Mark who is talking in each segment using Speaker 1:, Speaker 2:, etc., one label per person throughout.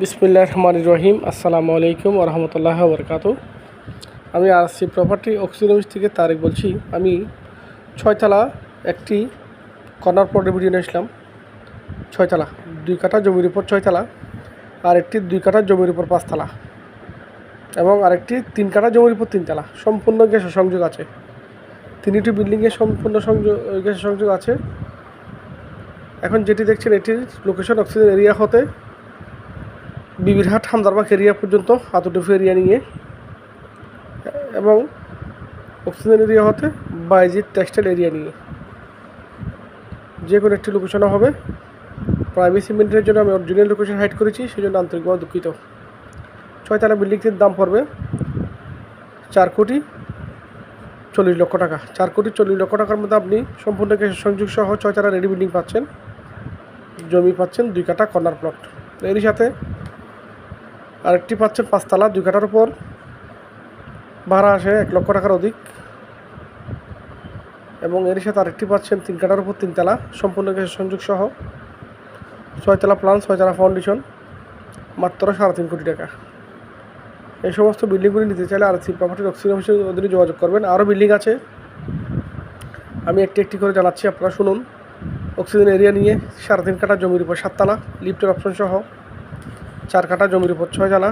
Speaker 1: বিসমিল্লাহ রহমান রহিম। আসসালামু আলাইকুম রহমতুল্লাহ বরকাত আমি R C property oxygen office থেকে তারেক বলছি। আমি ছয়তলা একটি কর্নার প্লটের ভিডিও নিয়ে ছয়তলা, দুই কাঠা জমির উপর ছয়তলা আর একটি দুই কাঠা জমির উপর পাঁচতলা এবং আরেকটি তিন কাঠা জমির উপর তিনতলা। সম্পূর্ণ গ্যাসের সংযোগ আছে। তিনটি বিল্ডিংয়ে সম্পূর্ণ সংযোগ, গ্যাসের সংযোগ আছে। এখন যেটি দেখছেন এটির লোকেশন অক্সিজেন এরিয়া হতে বিবিরহাট হামদারবাগ এরিয়া পর্যন্ত আতটুফু এরিয়া নিয়ে। এবং অক্সিজেন এরিয়া হতে বাইজিৎ টেক্সটাইল এরিয়া নিয়ে। যে কোনো একটি লোকেশনে হবে। প্রাইভেসি মেনটেনের জন্য আমি অরিজিনাল লোকেশন হাইড করেছি সেই জন্য আন্তরিকভাবে দুঃখিত। ছয়তলা বিল্ডিংটির দাম পড়বে চার কোটি চল্লিশ লক্ষ টাকা। চার কোটি চল্লিশ লক্ষ টাকার মধ্যে আপনি সম্পূর্ণ গ্যাসের সংযোগ সহ ছয়তলা রেডি বিল্ডিং পাচ্ছেন। জমি পাচ্ছেন দুই কাটা কর্নার প্লট এরই সাথে আরেকটি পাচ্ছেন পাঁচতলা, দুই কাঠার উপর। ভাড়া আসে এক লক্ষ টাকার অধিক। এবং এর সাথে আরেকটি পাচ্ছেন তিন কাঠার উপর তিনতলা, সম্পূর্ণ গ্যাসের সংযোগ সহ ছয়তলা প্লান ছয়তলা ফাউন্ডেশন মাত্র সাড়ে তিন কোটি টাকা। এই সমস্ত বিল্ডিংগুলি নিতে চাইলে আর সি প্রপার্টির অক্সিজেন অফিসের অধীনে যোগাযোগ করবেন। আরও বিল্ডিং আছে। আমি একটি একটি করে জানাচ্ছি, আপনারা শুনুন। অক্সিজেন এরিয়া নিয়ে সাড়ে তিন কাটা জমির উপর সাততলা লিফটের অপশন সহ। চার কাঠা জমির উপর ছয় জানা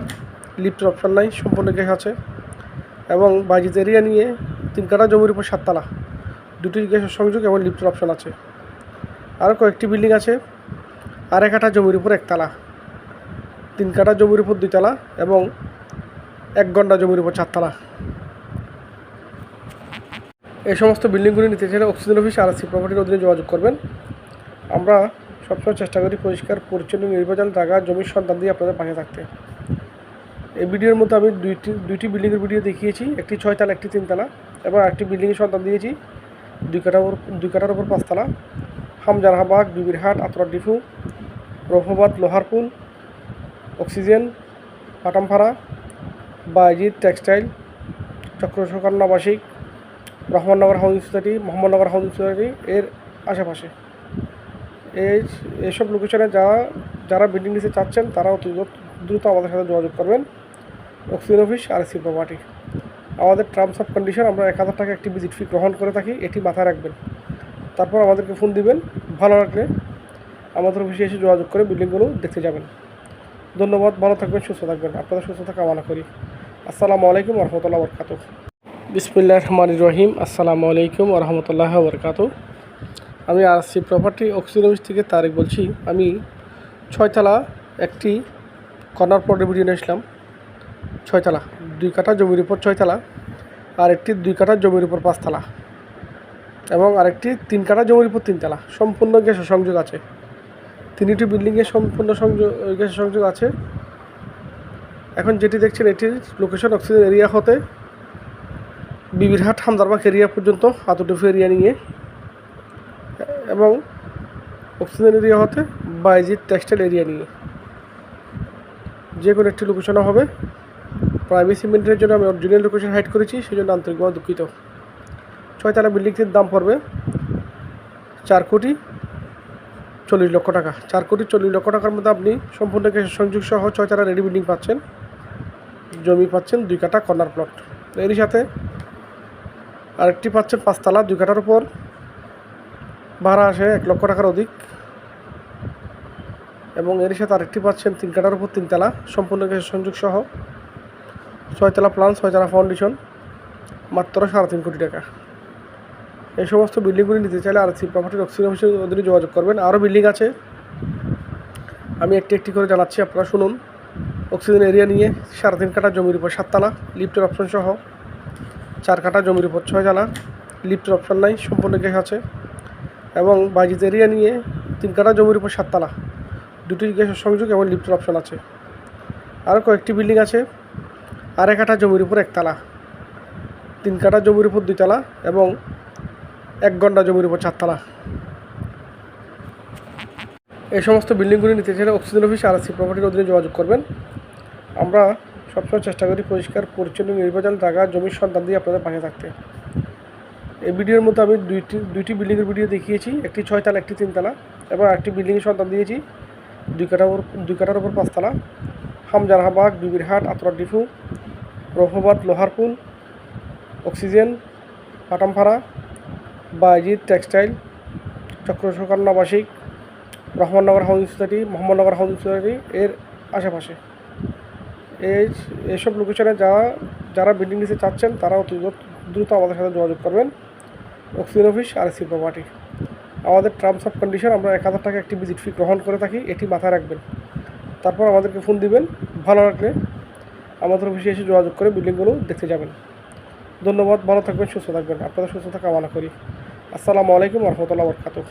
Speaker 1: লিফটের অপশন নাই, সম্পূর্ণ গ্যাস আছে। এবং বাজিত এরিয়া নিয়ে তিন কাঠা জমির উপর সাততলা দুটি গ্যাসের সংযোগ এবং লিফটের অপশন আছে। আরও কয়েকটি বিল্ডিং আছে এক কাঠা জমির উপর একতলা তিন কাঠা জমির উপর দুইতলা এবং এক ঘণ্টা জমির উপর চারতলা এই সমস্ত বিল্ডিংগুলি নিতে চাইলে অক্সিজেন অফিস আর সি প্রপার্টির অধীনে যোগাযোগ করবেন। আমরা সবসময় চেষ্টা করি পরিষ্কার, পরিচ্ছন্ন নির্বাচন জায়গা, জমির সন্তান দিয়ে আপনাদের পাশে থাকতে। এই ভিডিওর মধ্যে আমি দুইটি দুইটি বিল্ডিংয়ের ভিডিও দেখিয়েছি, একটি ছয়তলা, একটি তিনতলা, এবং একটি বিল্ডিংয়ের সন্তান দিয়েছি, দুই কাঠার উপর, দুই কাঠার উপর পাঁচতলা। হামজারহাবাগ বিবিরহাট, আতরা ডিফু রফাবাদ লোহারপুল, অক্সিজেন, পাটামপাড়া বাইজিৎ টেক্সটাইল, চক্র সরকার আবাসিক Rahmannagar housing society, Mohammadnagar housing society এর আশেপাশে। এই এইসব লোকেশনে যারা যারা বিল্ডিং নিতে চাচ্ছেন তারা অতি দ্রুত- আমাদের সাথে যোগাযোগ করবেন। Oxygen office R C property আমাদের টার্মস অফ কন্ডিশন আমরা এক হাজার টাকা একটি ভিজিট ফি গ্রহণ করে থাকি, এটি মাথায় রাখবেন। তারপর আমাদেরকে ফোন দিবেন, ভালো লাগলে আমাদের অফিসে এসে যোগাযোগ করে বিল্ডিংগুলো দেখতে যাবেন। ধন্যবাদ, ভালো থাকবেন, সুস্থ থাকবেন। আপনাদের সুস্থতা কামনা করি। আসসালামু আলাইকুম রহমতুল্লাহ বরকাত বিসমিল্লাহ রহমান রহিম। আসসালামু আলাইকুম রহমতুল্লাহ বরকাত আমি R C property oxygen office থেকে তারেক বলছি। আমি ছয়তলা একটি কর্নার প্লটের ভিডিও নিয়ে আসলাম। ছয়তলা, দুই কাঠা জমির উপর ছয়তলা, আর একটি দুই কাঠা জমির উপর পাঁচতলা, এবং আরেকটি তিন কাঠা জমির উপর তিনতলা। সম্পূর্ণ গ্যাসের সংযোগ আছে। তিনটি বিল্ডিংয়ে সম্পূর্ণ সংযোগ গ্যাসের সংযোগ আছে। এখন যেটি দেখছেন, এটির লোকেশন অক্সিজেন এরিয়া হতে বিবিরহাট, হামদারবাগ এরিয়া পর্যন্ত, আতটুফু এরিয়া নিয়ে। এবং অক্সিজেন এরিয়া হতে বাইজিৎ টেক্সটাইল এরিয়া নিয়ে। যে কোনো একটি লোকেশনে হবে। প্রাইভেসি মেনটেনের জন্য আমি অরিজিনাল লোকেশন হাইড করেছি সেই জন্য আন্তরিকভাবে দুঃখিত। ছয়তলা বিল্ডিংটির দাম পড়বে চার কোটি চল্লিশ লক্ষ টাকা। চার কোটি চল্লিশ লক্ষ টাকার মধ্যে আপনি সম্পূর্ণ গ্যাসের সংযোগ সহ ছয়তলা রেডি বিল্ডিং পাচ্ছেন। জমি পাচ্ছেন দুই কাঠা কর্নার প্লট এরই সাথে আরেকটি পাচ্ছেন পাঁচতলা দুই কাঠার উপর। ভাড়া আসে এক লক্ষ টাকার অধিক। এবং এর সাথে আরেকটি পাচ্ছেন তিন কাঠার উপর তিনতলা সম্পূর্ণ গ্যাসের সংযোগ সহ। ছয়তলা প্লান ছয়তলা ফাউন্ডেশন মাত্র সাড়ে তিন কোটি টাকা। এই সমস্ত বিল্ডিংগুলি নিতে চাইলে আর সি প্রপার্টির অক্সিজেন অফিসের অধীনে যোগাযোগ করবেন। আরও বিল্ডিং আছে। আমি একটি একটি করে জানাচ্ছি, আপনারা শুনুন। অক্সিজেন এরিয়া নিয়ে সাড়ে তিন কাঠা জমির উপর সাততলা লিফটের অপশন সহ। চার কাঠা জমির উপর ছয় জানা লিফটের অপশন নাই, সম্পূর্ণ গ্যাস আছে। এবং বাজিত এরিয়া নিয়ে তিন কাঠা জমির উপর সাততলা দুটি গ্যাসের সংযোগ এবং লিফটের অপশন আছে। আরও কয়েকটি বিল্ডিং আছে। আর এক কাঠা জমির উপর একতলা তিন কাঠা জমির উপর দুইতলা এবং এক ঘণ্টা জমির উপর চারতলা এই সমস্ত বিল্ডিংগুলি নিতে চাইলে অক্সিজেন অফিস আর সি প্রপার্টির অধীনে যোগাযোগ করবেন। আমরা সবসময় চেষ্টা করি পরিষ্কার, পরিচ্ছন্ন নির্বাচন জায়গা, জমির সন্তান দিয়ে আপনাদের পাশে থাকতে। এই ভিডিওর মধ্যে আমি দুইটি দুইটি বিল্ডিংয়ের ভিডিও দেখিয়েছি। একটি ছয়তলা, একটি তিনতলা এবং একটি বিল্ডিংয়ের সন্তান দিয়েছি। দুই কাটার উপর, দুই কাটার উপর পাঁচতলা। হামজারহাবাগ বিবিরহাট আতরা ডিফু রহবাদ লোহারপুল, অক্সিজেন, পাটামপাড়া বাইজিৎ টেক্সটাইল চক্রসরকার আবাসিক Rahmannagar housing society, Mohammadnagar housing society এর আশেপাশে। এই, এইসব লোকেশনে যারা যারা বিল্ডিং নিতে চাচ্ছেন, তারা অতি দ্রুত আমাদের সাথে যোগাযোগ করবেন। Oxygen office R AC property আমাদের টার্মস অফ কন্ডিশন আমরা এক হাজার টাকা একটি ভিজিট ফি গ্রহণ করে থাকি, এটি মাথায় রাখবেন। তারপর আমাদেরকে ফোন দিবেন, ভালো রাখলে আমাদের অফিসে এসে যোগাযোগ করে বিল্ডিংগুলো দেখতে যাবেন। ধন্যবাদ, ভালো থাকবেন, সুস্থ থাকবেন। আপনাদের থাকা কামনা করি। আসসালামু আলাইকুম রহমতুল্লাহ বরকাতুহ।